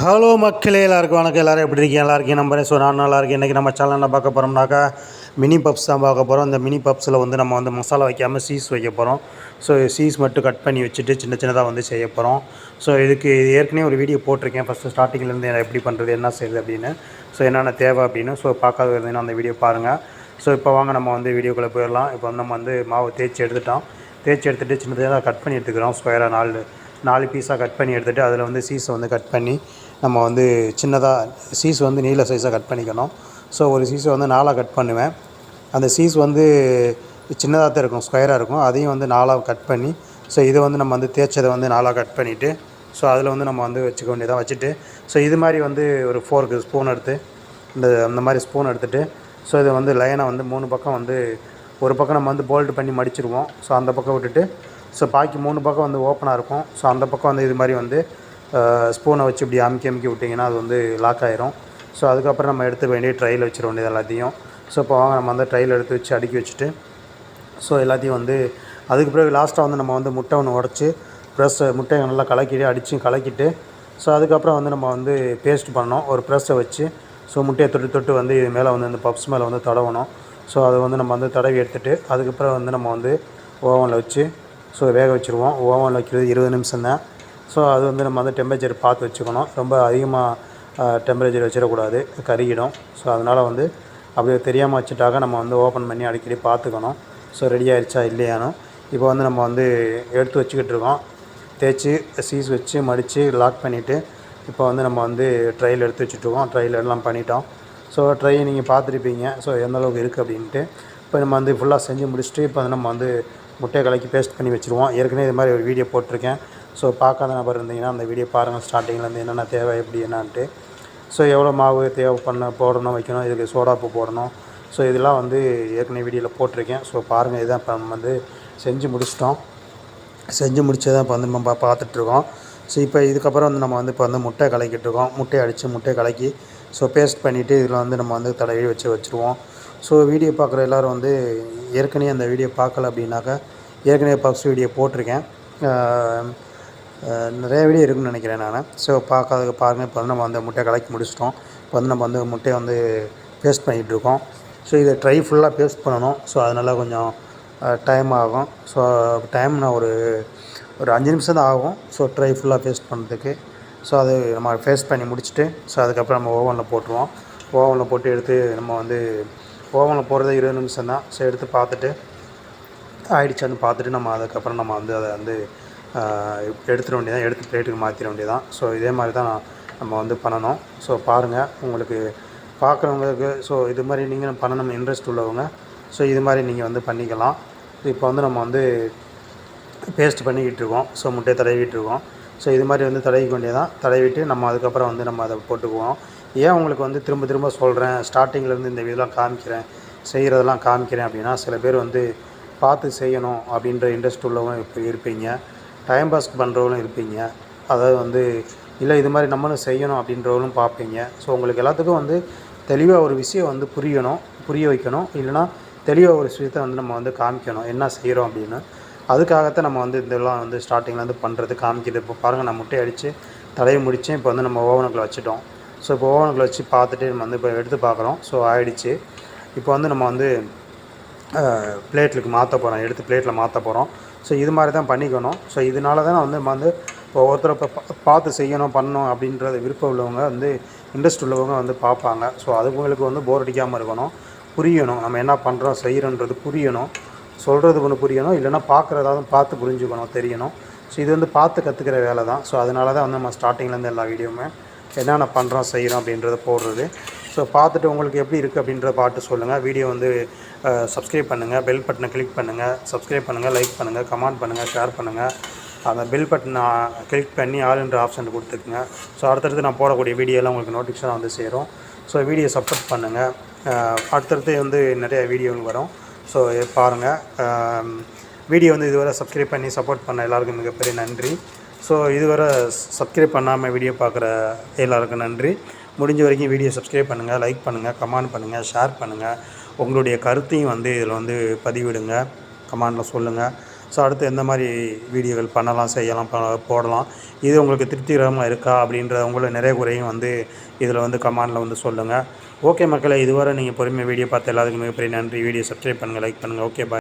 Hello மக்களே எல்லாருக்கும் வணக்கம். எல்லோரும் எப்படி இருக்கீங்க? நல்லா இருக்கீங்க நம்பரே ஸோ நான் நல்லா இருக்கேன். இன்றைக்கி நம்ம சேனலில் பார்க்க போகிறோம்னாக்கா மினி பப்ஸ் தான் பார்க்க போகிறோம் இந்த மினி பப்ஸில் வந்து நம்ம வந்து மசாலா வைக்காமல் சீஸ் வைக்க போகிறோம் ஸோ சீஸ் மட்டும் கட் பண்ணி வச்சுட்டு சின்ன சின்னதாக வந்து செய்ய போகிறோம் ஸோ இதுக்கு ஏற்கனவே ஒரு வீடியோ போட்டிருக்கேன். ஃபஸ்ட்டு ஸ்டார்டிங்லேருந்து எப்படி பண்ணுறது என்ன செய்யுது அப்படின்னு. ஸோ என்னென்ன தேவை அப்படின்னு. ஸோ பார்க்காத இருந்தீங்கன்னா அந்த வீடியோ பாருங்கள் ஸோ இப்போ வாங்க நம்ம வந்து வீடியோக்குள்ளே போயிடலாம். இப்போ வந்து நம்ம வந்து மாவு தேய்ச்சி எடுத்துட்டோம். தேய்ச்சி எடுத்துகிட்டு சின்னதாக கட் பண்ணி எடுத்துக்கிறோம். ஸ்கொயராக நாலு நாலு பீஸாக கட் பண்ணி எடுத்துகிட்டு அதில் வந்து சீஸை வந்து கட் பண்ணி நம்ம வந்து சின்னதாக சீஸ் வந்து நீல சைஸாக கட் பண்ணிக்கணும். ஸோ ஒரு சீஸை வந்து நாலாக கட் பண்ணுவேன். அந்த சீஸ் வந்து சின்னதாக தான் இருக்கும் ஸ்கொயராக இருக்கும். அதையும் வந்து நாலாக கட் பண்ணி ஸோ இதை வந்து நம்ம வந்து தேய்ச்சதை வந்து நாலாக கட் பண்ணிவிட்டு ஸோ அதில் வந்து நம்ம வந்து வச்சுக்க வேண்டியதாக வச்சுட்டு ஸோ இது மாதிரி வந்து ஒரு ஃபோர்க்கு ஸ்பூன் எடுத்து இந்த அந்த மாதிரி ஸ்பூன் எடுத்துகிட்டு ஸோ இதை வந்து லைனாக வந்து மூணு பக்கம் வந்து ஒரு பக்கம் நம்ம வந்து போல்ட் பண்ணி மடிச்சிருவோம். ஸோ அந்த பக்கம் விட்டுட்டு ஸோ பாக்கி மூணு பக்கம் வந்து ஓப்பனாக இருக்கும். ஸோ அந்த பக்கம் வந்து இது மாதிரி வந்து ஸ்பூனை வச்சு இப்படி அமுக்கி அமுக்கி விட்டிங்கன்னா அது வந்து லாக் ஆயிரும். ஸோ அதுக்கப்புறம் நம்ம எடுத்து வேண்டிய ட்ரையில் வச்சிட வேண்டியது எல்லாத்தையும். ஸோ இப்போ வாங்க நம்ம வந்து ட்ரையில் எடுத்து வச்சு அடுக்கி வச்சுட்டு ஸோ எல்லாத்தையும் வந்து அதுக்கு பிறகு லாஸ்ட்டாக வந்து நம்ம வந்து முட்டை ஒன்று உடச்சி ப்ரெஸ்ஸை முட்டையை நல்லா கலக்கிட்டு அடித்து கலக்கிட்டு ஸோ அதுக்கப்புறம் வந்து நம்ம வந்து பேஸ்ட் பண்ணோம் ஒரு ப்ரெஸ்ஸை வச்சு ஸோ முட்டையை தொட்டு தொட்டு வந்து இது மேலே வந்து இந்த பப்ஸ் மேலே வந்து தடவணும். ஸோ அதை வந்து நம்ம வந்து தடவி எடுத்துகிட்டு அதுக்கப்புறம் வந்து நம்ம வந்து ஓவனில் வச்சு ஸோ வேக வச்சுருவோம். ஓவனில் வைக்கிறது இருபது நிமிஷம் தான். ஸோ அது வந்து நம்ம வந்து டெம்பரேச்சர் பார்த்து வச்சுக்கணும். ரொம்ப அதிகமாக டெம்பரேச்சர் வச்சிடக்கூடாது. கருகிடும். ஸோ அதனால் வந்து அப்படியே தெரியாமல் வச்சுட்டாக்க நம்ம வந்து ஓப்பன் பண்ணி அடிக்கடி பார்த்துக்கணும். ஸோ ரெடி ஆயிடுச்சா இல்லையானோ. இப்போ வந்து நம்ம வந்து எடுத்து வச்சுக்கிட்டு இருக்கோம். தேய்ச்சி சீஸ் வச்சு மடித்து லாக் பண்ணிவிட்டு இப்போ வந்து நம்ம வந்து ட்ரையில் எடுத்து வச்சுட்ருக்கோம் ட்ரையில் எல்லாம் பண்ணிட்டோம். ஸோ ட்ரை நீங்கள் பார்த்துருப்பீங்க. ஸோ எந்த அளவுக்கு இருக்குது அப்படின்ட்டு. இப்போ நம்ம வந்து ஃபுல்லாக செஞ்சு முடிச்சுட்டு இப்போ வந்து நம்ம வந்து முட்டையை கலக்கி பேஸ்ட் பண்ணி வச்சுருவோம். ஏற்கனவே இது மாதிரி ஒரு வீடியோ போட்டிருக்கேன். ஸோ பார்க்காத நபர் இருந்தீங்கன்னா அந்த வீடியோ பாருங்கள் ஸ்டார்டிங்லேருந்து என்னென்ன தேவை எப்படி என்னான்ட்டு. ஸோ எவ்வளோ மாவு தேவை பண்ண போடணும் வைக்கணும் இதுக்கு சோடாப்பு போடணும். ஸோ இதெல்லாம் வந்து ஏற்கனவே வீடியோவில் போட்டிருக்கேன். ஸோ பாருங்கள் இதுதான் இப்போ நம்ம வந்து செஞ்சு முடிச்சிட்டோம். செஞ்சு முடிச்சதான் இப்போ வந்து நம்ம பார்த்துட்ருக்கோம். ஸோ இப்போ இதுக்கப்புறம் வந்து நம்ம வந்து இப்போ வந்து முட்டை கலக்கிட்டுருக்கோம் முட்டையை அடித்து முட்டையை கலக்கி ஸோ பேஸ்ட் பண்ணிவிட்டு இதில் வந்து நம்ம வந்து தடவி வச்சு வச்சுருவோம். ஸோ வீடியோ பார்க்குற எல்லோரும் வந்து ஏற்கனவே அந்த வீடியோ பார்க்கல அப்படின்னாக்கா ஏற்கனவே ஃபஸ்ட் வீடியோ போட்டிருக்கேன். நிறைய வீடியோ இருக்குன்னு நினைக்கிறேன் நான். ஸோ பார்க்காத பாருங்கள் இப்போ வந்து நம்ம அந்த முட்டையை கலக்கி முடிச்சிட்டோம். இப்போ வந்து நம்ம வந்து முட்டையை வந்து பேஸ்ட் பண்ணிகிட்ருக்கோம் ஸோ இதை ட்ரை ஃபுல்லாக பேஸ்ட் பண்ணணும். ஸோ அதனால் கொஞ்சம் டைம் ஆகும். ஸோ டைம் நான் ஒரு ஒரு அஞ்சு நிமிஷம் தான் ஆகும். ஸோ ட்ரை ஃபுல்லாக பேஸ்ட் பண்ணுறதுக்கு ஸோ அது நம்ம ஃபேஸ் பண்ணி முடிச்சுட்டு ஸோ அதுக்கப்புறம் நம்ம ஓவனில் போட்டுருவோம். ஓவனில் போட்டு எடுத்து நம்ம வந்து ஓவனில் போகிறது இருபது நிமிஷம் தான் ஸோ எடுத்து பார்த்துட்டு ஆயிடுச்சான்னு பார்த்துட்டு நம்ம அதுக்கப்புறம் நம்ம வந்து அதை வந்து எடுத்துட வேண்டியதான் எடுத்து பிளேட்டுக்கு மாற்றிட வேண்டியதான் ஸோ இதே மாதிரி தான் நம்ம வந்து பண்ணணும். ஸோ பாருங்கள் உங்களுக்கு பார்க்குறவங்களுக்கு ஸோ இது மாதிரி நீங்கள் பண்ணணும் இன்ட்ரெஸ்ட் உள்ளவங்க ஸோ இது மாதிரி நீங்கள் வந்து பண்ணிக்கலாம். இப்போ வந்து நம்ம வந்து பேஸ்ட் பண்ணிக்கிட்டு இருக்கோம். ஸோ முட்டையை தடவிட்டு இருக்கோம். ஸோ இது மாதிரி வந்து தடவிக்க வேண்டியதான் தடவிட்டு நம்ம அதுக்கப்புறம் வந்து நம்ம அதை போட்டுக்குவோம். ஏன் உங்களுக்கு வந்து திரும்ப திரும்ப சொல்கிறேன் ஸ்டார்டிங்லேருந்து இந்த இதெல்லாம் காமிக்கிறேன். செய்கிறதெல்லாம் காமிக்கிறேன் அப்படின்னா சில பேர் வந்து பார்த்து செய்யணும் அப்படின்ற இன்ட்ரெஸ்ட் உள்ளவங்க இருப்பீங்க. டைம் பாஸ் பண்ணுறவங்களும் இருப்பீங்க. அதாவது வந்து இல்லை இது மாதிரி நம்மளும் செய்யணும் அப்படின்றவங்களும் பார்ப்பீங்க. ஸோ உங்களுக்கு எல்லாத்துக்கும் வந்து தெளிவாக ஒரு விஷயம் வந்து புரியணும் புரிய வைக்கணும். இல்லைனா தெளிவாக ஒரு விஷயத்தை வந்து நம்ம வந்து காமிக்கணும். என்ன செய்கிறோம் அப்படின்னு. அதுக்காகத்தான் நம்ம வந்து இதெல்லாம் வந்து ஸ்டார்டிங்லேருந்து பண்ணுறது காமிக்கிறது. இப்போ பாருங்கள் நான் முட்டை அடித்து தலையை முடித்தேன் இப்போ வந்து நம்ம ஓவனுக்குள்ளே வச்சுட்டோம். ஸோ இப்போ ஓவனுக்குள்ள வச்சு பார்த்துட்டு நம்ம வந்து இப்போ எடுத்து பார்க்குறோம். ஸோ ஆயிடுச்சு. இப்போ வந்து நம்ம வந்து பிளேட்டுக்கு மாற்ற போகிறோம் எடுத்து பிளேட்டில் மாற்ற போகிறோம் ஸோ இது மாதிரி தான் பண்ணிக்கணும். ஸோ இதனால தான் வந்து நம்ம வந்து இப்போ ஒருத்தரை இப்போ பார்த்து செய்யணும் பண்ணணும் அப்படின்றது விருப்பம் உள்ளவங்க வந்து இன்ட்ரெஸ்ட் உள்ளவங்க வந்து பார்ப்பாங்க. ஸோ அதுங்களுக்கு வந்து போர் அடிக்காமல் இருக்கணும். புரியணும். நம்ம என்ன பண்ணுறோம் செய்கிறோன்றது புரியணும். சொல்கிறது ஒன்று புரியணும். இல்லைன்னா பார்க்குறதாவது பார்த்து புரிஞ்சுக்கணும் தெரியணும். ஸோ இது வந்து பார்த்து கற்றுக்கிற வேலை தான். ஸோ அதனால தான் வந்து நம்ம ஸ்டார்டிங்லேருந்து எல்லா வீடியோவுமே என்னென்ன பண்ணுறோம் செய்கிறோம் அப்படின்றத போடுறது. ஸோ பார்த்துட்டு உங்களுக்கு எப்படி இருக்குது அப்படின்றத பார்த்து சொல்லுங்கள் வீடியோ வந்து சப்ஸ்கிரைப் பண்ணுங்கள் பெல் பட்டனை கிளிக் பண்ணுங்கள் சப்ஸ்கிரைப் பண்ணுங்கள் லைக் பண்ணுங்கள் கமெண்ட் பண்ணுங்கள் ஷேர் பண்ணுங்கள் அந்த பெல் பட்டனை கிளிக் பண்ணி ஆல் என்ற ஆப்ஷன் கொடுத்துக்குங்க. ஸோ அடுத்தடுத்து நான் போடக்கூடிய வீடியோலாம் உங்களுக்கு நோட்டிஃபிகேஷன் வந்து சேரும். ஸோ வீடியோ சப்போர்ட் பண்ணுங்கள் அடுத்தடுத்து வந்து நிறைய வீடியோகள் வரும். ஸோ பாருங்கள் வீடியோ வந்து இதுவரை சப்ஸ்கிரைப் பண்ணி சப்போர்ட் பண்ண எல்லாருக்கும் மிகப்பெரிய நன்றி. ஸோ இதுவரை சப்ஸ்கிரைப் பண்ணாமல் வீடியோ பார்க்குற எல்லாருக்கும் நன்றி. முடிஞ்ச வரைக்கும் வீடியோ சப்ஸ்கிரைப் பண்ணுங்கள் லைக் பண்ணுங்கள் கமெண்ட் பண்ணுங்கள் ஷேர் பண்ணுங்கள் உங்களுடைய கருத்தையும் வந்து இதில் வந்து பதிவிடுங்க கமெண்டில் சொல்லுங்கள் ஸோ அடுத்து எந்த மாதிரி வீடியோகள் பண்ணலாம் செய்யலாம் போடலாம் இது உங்களுக்கு திருப்திகரமாக இருக்கா அப்படின்ற உங்களை நிறைய குறையும் வந்து இதில் வந்து கமெண்டில் வந்து சொல்லுங்கள் ஓகே மக்களை இதுவரை நீங்கள் பொறுமையாக வீடியோ பார்த்து எல்லாத்துக்கும் மிகப்பெரிய நன்றி. வீடியோ சப்ஸ்கிரைப் பண்ணுங்கள் லைக் பண்ணுங்கள் ஓகே பாய்